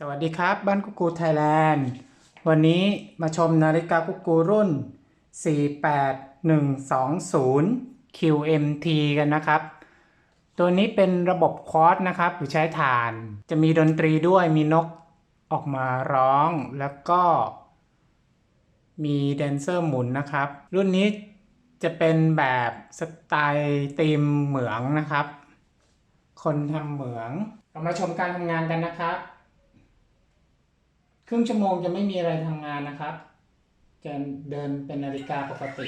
สวัสดีครับ บ้านกุกูไทยแลนด์ วันนี้มาชมนาฬิกากุกูรุ่น 48120 QMT กันนะครับ ตัวนี้เป็นระบบคอร์สนะครับหรือใช้ฐาน จะมีดนตรีด้วยมีนกออกมาร้องแล้วก็มีแดนเซอร์หมุนนะครับ รุ่นนี้จะเป็นแบบสไตล์ธีมเหมืองนะครับ คนทำเหมือง เรามาชมการทำงานกันนะครับ ครึ่งชั่วโมงจะไม่มีอะไรทำงานนะครับ จะเดินเป็นนาฬิกาปกติ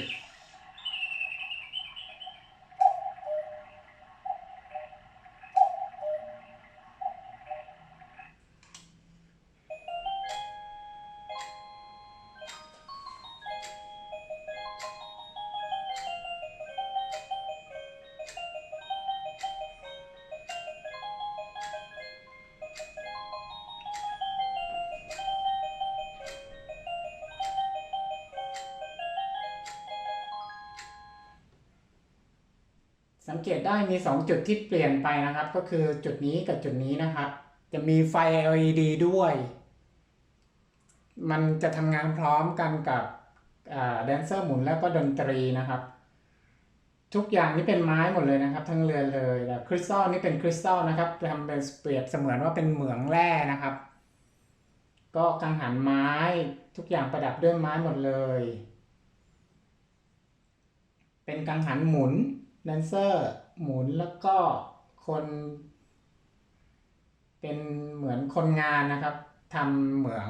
สังเกตได้มี 2 จุดที่เปลี่ยนไปนะครับ ก็คือจุดนี้กับจุดนี้นะครับ จะมีไฟ LED ด้วย มันจะทำงานพร้อมกันกับแดนเซอร์หมุนแล้วก็ดนตรีนะครับ ทุกอย่างนี่เป็นไม้หมดเลยนะครับ ทั้งเรือนเลยแต่คริสตัลนี่เป็นคริสตัลนะครับทำเป็นเปรียบเสมือนว่าเป็นเหมืองแร่นะครับ ก็กังหันไม้ทุกอย่างประดับด้วยไม้หมดเลย เป็นกังหันหมุน แดนเซอร์หมุนแล้วก็คน เป็นเหมือนคนงานนะครับทำเหมือง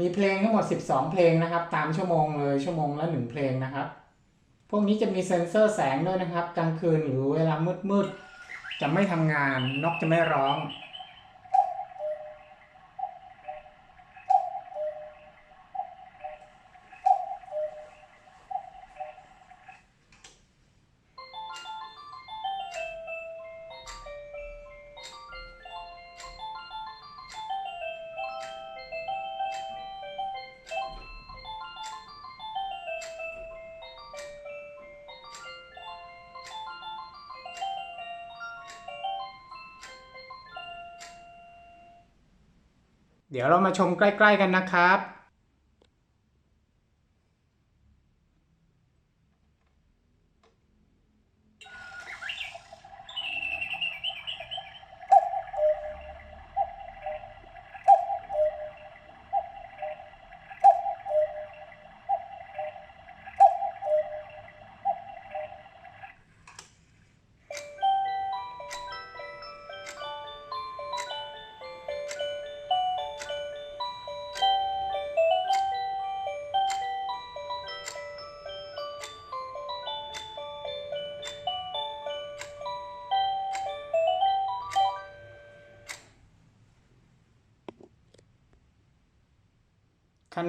มีเพลงทั้งหมด 12 เพลงนะครับ ตามชั่วโมงเลยชั่วโมงละหนึ่งเพลงนะครับ พวกนี้จะมีเซ็นเซอร์แสงด้วยนะครับ กลางคืนหรือเวลามืดๆจะไม่ทำงานนกจะไม่ร้อง เดี๋ยวเรามาชมใกล้ ๆ กันนะครับ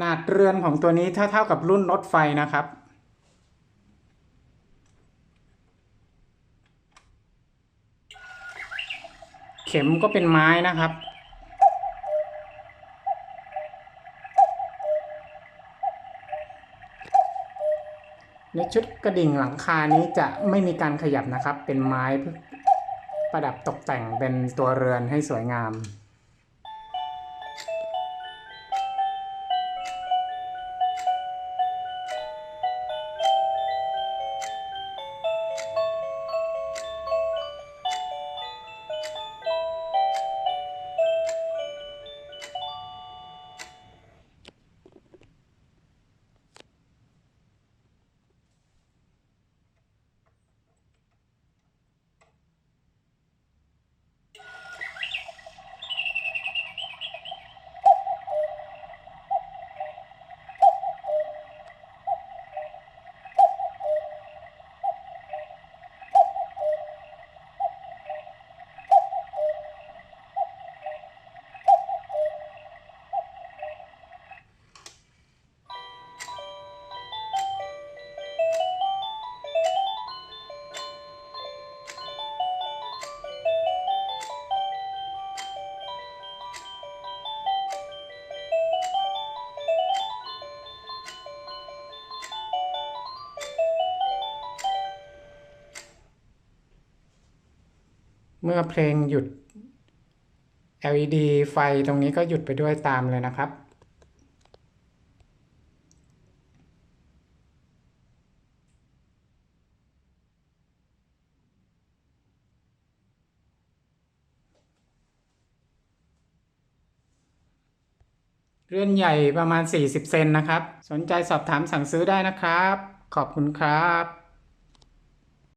นาดเรือนของตัวนี้ถ้าเท่ากับรุ่นรถไฟนะครับ เข็มก็เป็นไม้นะครับ ในชุดกระดิ่งหลังคานี้จะไม่มีการขยับนะครับ เป็นไม้ประดับตกแต่งเป็นตัวเรือนให้สวยงาม เมื่อเพลงหยุด LED ไฟตรงนี้ก็หยุดไปด้วยตามเลยนะครับเรื่อนใหญ่ประมาณ 40 เซนนะครับ สนใจสอบถามสั่งซื้อได้นะครับ ขอบคุณครับ